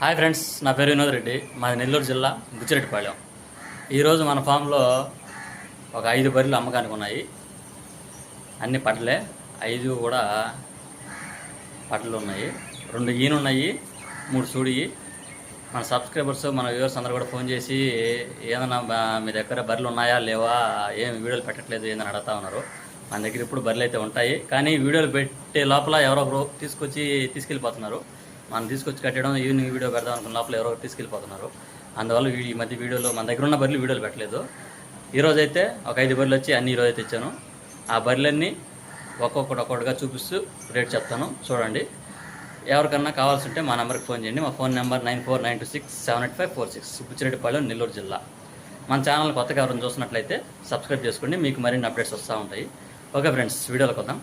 Hi friends నా పేరు వినోద్ రెడ్డి. మాది నెల్లూరు జిల్లా బుచ్చిరెడ్డిపాళెం ఈరోజు మన ఫామ్లో ఒక ఐదు బర్రెలు అమ్మకానికి ఉన్నాయి. అన్ని పట్లే ఐదు కూడా పట్లు ఉన్నాయి. రెండు ఈయన ఉన్నాయి మూడు సూడియి మన సబ్స్క్రైబర్స్ మన వ్యూవర్స్ అందరూ కూడా ఫోన్ చేసి ఏదైనా మీ దగ్గర బర్రెలు ఉన్నాయా లేవా ఏం వీడియోలు పెట్టట్లేదు ఏందని అడుగుతా ఉన్నారు. మన దగ్గర ఇప్పుడు బర్రెలు అయితే ఉంటాయి. కానీ వీడియోలు పెట్టే లోపల ఎవరో ఒకరు తీసుకొచ్చి తీసుకెళ్ళిపోతున్నారు. మనం తీసుకొచ్చి కట్టడం ఈవినింగ్ వీడియో పెడదాం అనుకున్న లోపల ఎవరో తీసుకెళ్ళిపోతున్నారు. అందువల్ల ఈ మధ్య వీడియోలో మన దగ్గర ఉన్న బర్రెలు వీడియోలు పెట్టలేదు. ఈరోజు అయితే ఒక ఐదు బర్రెలు వచ్చి అన్ని ఈరోజు అయితే ఇచ్చాను ఆ బర్రెలన్నీ ఒక్కొక్కటి ఒక్కొక్కటిగా చూపిస్తూ రేట్ చెప్తాను. చూడండి. ఎవరికన్నా కావాల్సి ఉంటే మా నెంబర్కి ఫోన్ చేయండి. మా phone number nine four nine two six seven eight five four six. Buchireddypalem Nellore జిల్లా. మన ఛానల్ కొత్తగా ఎవరైనా చూసినట్లయితే సబ్స్క్రైబ్ చేసుకోండి. మీకు మరిన్ని అప్డేట్స్ వస్తూ ఉంటాయి. ఓకే ఫ్రెండ్స్ వీడియోలకు వద్దాం.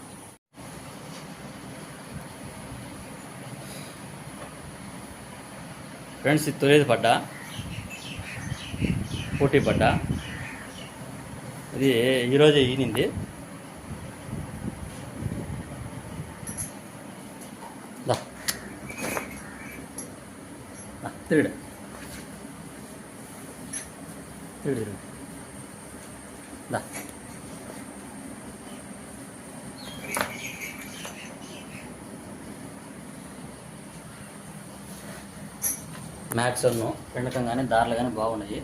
ఫ్రెండ్స్ ఇది తొలిది పడ్డా పోటీ పడ్డా ఇది ఈరోజే ఈనింది దా దా, తిరిగిడు తిరిగి తిరిగి దా మ్యాక్స్ అన్ను పెండకం కానీ దారులు కానీ బాగున్నాయి.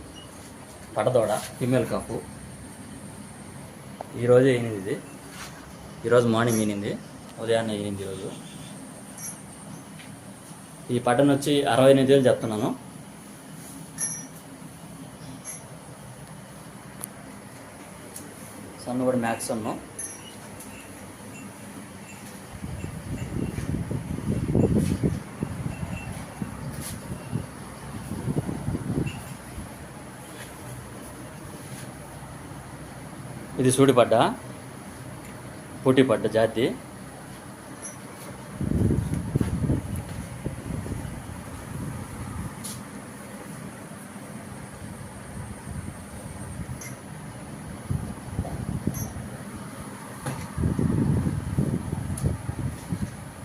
పడదోడ ఫిమేల్ కాపు ఈరోజు ఈనింది ఇది. ఈరోజు మార్నింగ్ ఈనింది. ఉదయాన్నే ఈనింది ఈరోజు ఈ పట్టణ వచ్చి అరవై ఎనిమిది వేలు చెప్తున్నాను. సన్ను కూడా మ్యాక్స్ సన్ను ఇది సూడిపడ్డ? పూటిపడ్డ జాతి?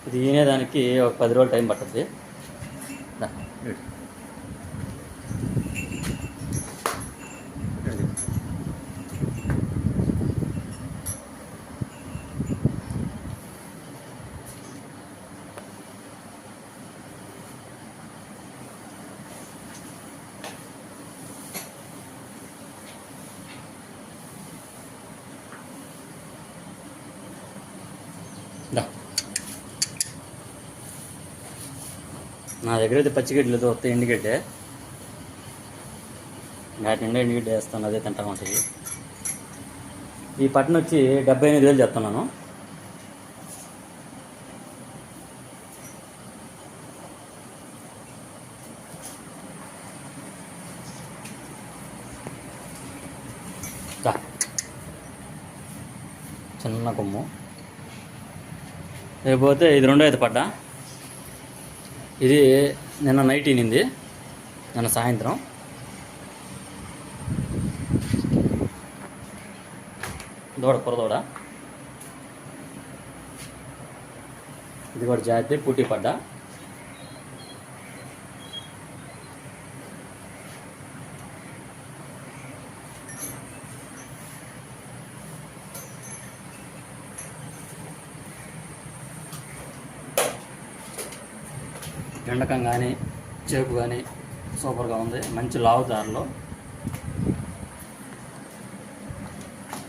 ఇది ఈనేదానికి ఒక పది రోజులు టైం పడుతుంది. నా దగ్గర అయితే పచ్చిగడ్డలు వస్తాయి ఎండుగడ్డే వాటి నిండా ఎండుగడ్డ వేస్తాను అదే తింటా ఉంటుంది ఈ పట్టణ వచ్చి డెబ్బై ఎనిమిది వేలు చెప్తున్నాను చిన్న కొమ్ము. లేకపోతే ఇది రెండో అయితే పడ్డా. ఇది నిన్న నైట్ ఈనింది. నిన్న సాయంత్రం. దూడ పొరదూడ ఇది కూడా జాతి పుట్టి పడ్డా. ఎండకం కానీ చేపు కానీ సూపర్గా ఉంది. మంచి లావు దారిలో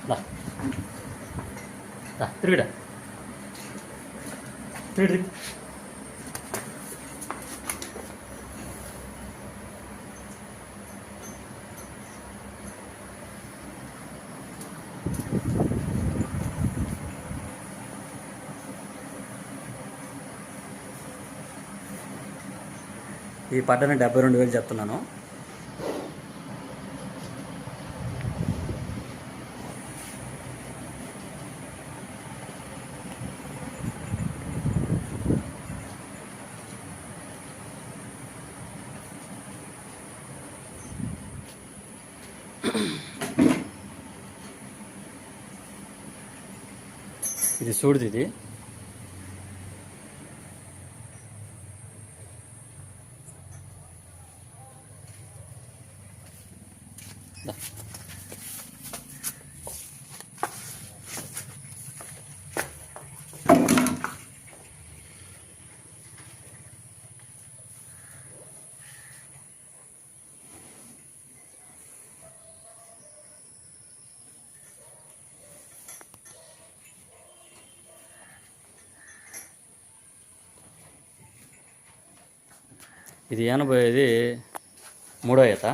దా. దా తిరిగిడా తిరిగి. ఈ పడ్డని డెబ్బై రెండు వేలు చెప్తున్నాను. ఇది చూడుది ఇది. ఇది ఏనబోయేది మూడో ఈత.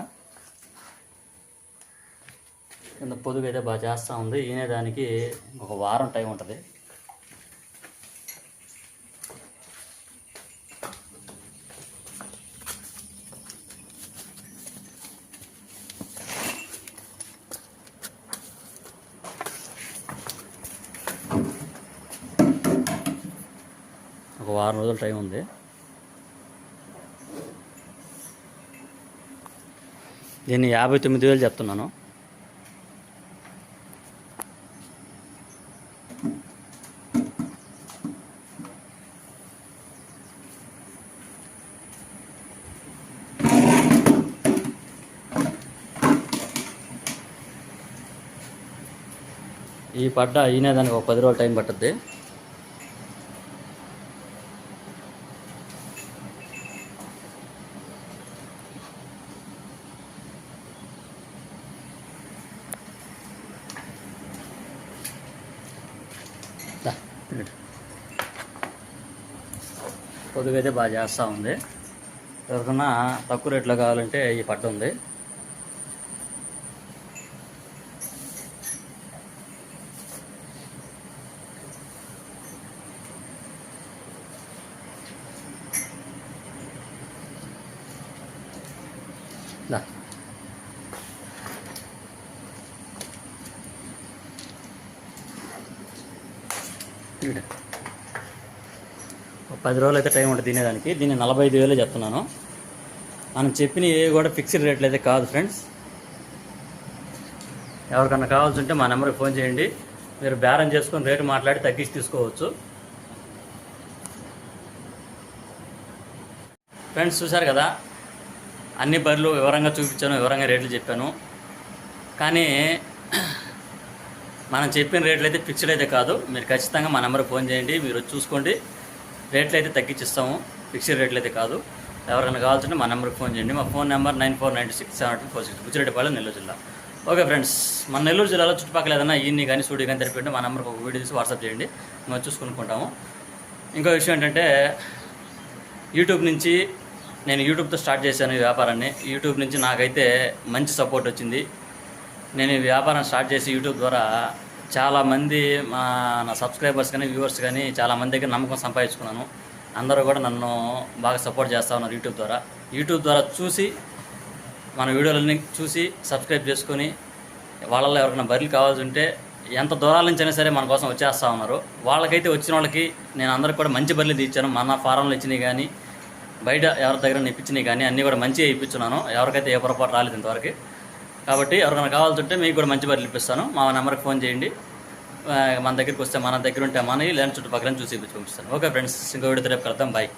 కింద పొదుగు అయితే బాగా చేస్తూ ఉంది. ఈనే దానికి ఒక వారం టైం ఉంటుంది. ఒక వారం రోజుల టైం ఉంది. దీన్ని యాభై తొమ్మిది వేలు చెప్తున్నాను. ఈ పడ్డ ఈయనే దానికి ఒక పది రోజులు టైం పట్టుద్ది. పొదుగు అయితే బాగా చేస్తూ ఉంది ఎవరికన్నా తక్కువ రేట్లో కావాలంటే ఈ పట్టు ఉంది దా. పది రోజులు అయితే టైం ఉంటుంది తినేదానికి. దీన్ని నలభై ఐదు వేలు చెప్తున్నాను. మనం చెప్పిన ఏ కూడా ఫిక్స్డ్ రేట్లు అయితే కాదు ఫ్రెండ్స్ ఎవరికన్నా కావాల్సి ఉంటే మా నెంబర్కి ఫోన్ చేయండి. మీరు బేరం చేసుకొని రేటు మాట్లాడి తగ్గించి తీసుకోవచ్చు. ఫ్రెండ్స్ చూశారు కదా? అన్ని బర్రెలు వివరంగా చూపించాను వివరంగా రేట్లు చెప్పాను. కానీ మనం చెప్పిన రేట్లు అయితే ఫిక్స్డ్ అయితే కాదు. మీరు ఖచ్చితంగా మా నెంబర్కి ఫోన్ చేయండి మీరు చూసుకోండి. రేట్లు అయితే తగ్గించిస్తాము ఫిక్స్డ్ రేట్లు అయితే కాదు. ఎవరైనా కావాల్సింటే మా నెంబర్కి ఫోన్ చేయండి. మా phone number nine four nine six seven two four six Buchireddypalem Nellore జిల్లా. ఓకే ఫ్రెండ్స్ మన నెల్లూరు జిల్లాలో చుట్టుపక్కల ఏదైనా ఈయన్ని కానీ స్టూడియో కానీ తెలిపి మా నెంబర్కి ఒక వీడియో తీసి వాట్సాప్ చేయండి. మేము చూసుకొనుకుంటాము ఇంకో విషయం ఏంటంటే యూట్యూబ్ నుంచి నేను యూట్యూబ్తో స్టార్ట్ చేశాను ఈ వ్యాపారాన్ని. యూట్యూబ్ నుంచి నాకైతే మంచి సపోర్ట్ వచ్చింది. నేను ఈ వ్యాపారం స్టార్ట్ చేసి యూట్యూబ్ ద్వారా చాలామంది మా నా సబ్స్క్రైబర్స్ కానీ వ్యూవర్స్ కానీ చాలామంది దగ్గర నమ్మకం సంపాదించుకున్నాను. అందరూ కూడా నన్ను బాగా సపోర్ట్ చేస్తూ ఉన్నారు యూట్యూబ్ ద్వారా. యూట్యూబ్ ద్వారా చూసి మన వీడియోలన్నీ చూసి సబ్స్క్రైబ్ చేసుకొని వాళ్ళల్లో ఎవరికైనా బర్రెలు కావాల్సి ఉంటే ఎంత దూరాల నుంచి అయినా సరే మన కోసం వచ్చేస్తూ ఉన్నారు. వాళ్ళకైతే వచ్చిన వాళ్ళకి నేను అందరికి కూడా మంచి బరిలు తీర్చాను మన ఫారంలో ఇచ్చినవి కానీ బయట ఎవరి దగ్గర ఇప్పించినవి కానీ అన్నీ కూడా మంచిగా ఇప్పించున్నాను. ఎవరికైతే ఏ పొరపాటు రాలేదు ఇంతవరకు. కాబట్టి ఎవరికైనా కావాల్సి ఉంటే మీకు కూడా మంచి బర్రెలు ఇప్పిస్తాను. మా నెంబర్కి ఫోన్ చేయండి. మన దగ్గరికి వస్తే మన దగ్గర ఉంటే మనవి లేని చుట్టుపక్కల చూసి చూపిస్తాను. పంపిస్తాను ఓకే ఫ్రెండ్స్ ఇంకో వీడియో రేపు కలుద్దాం. బాయ్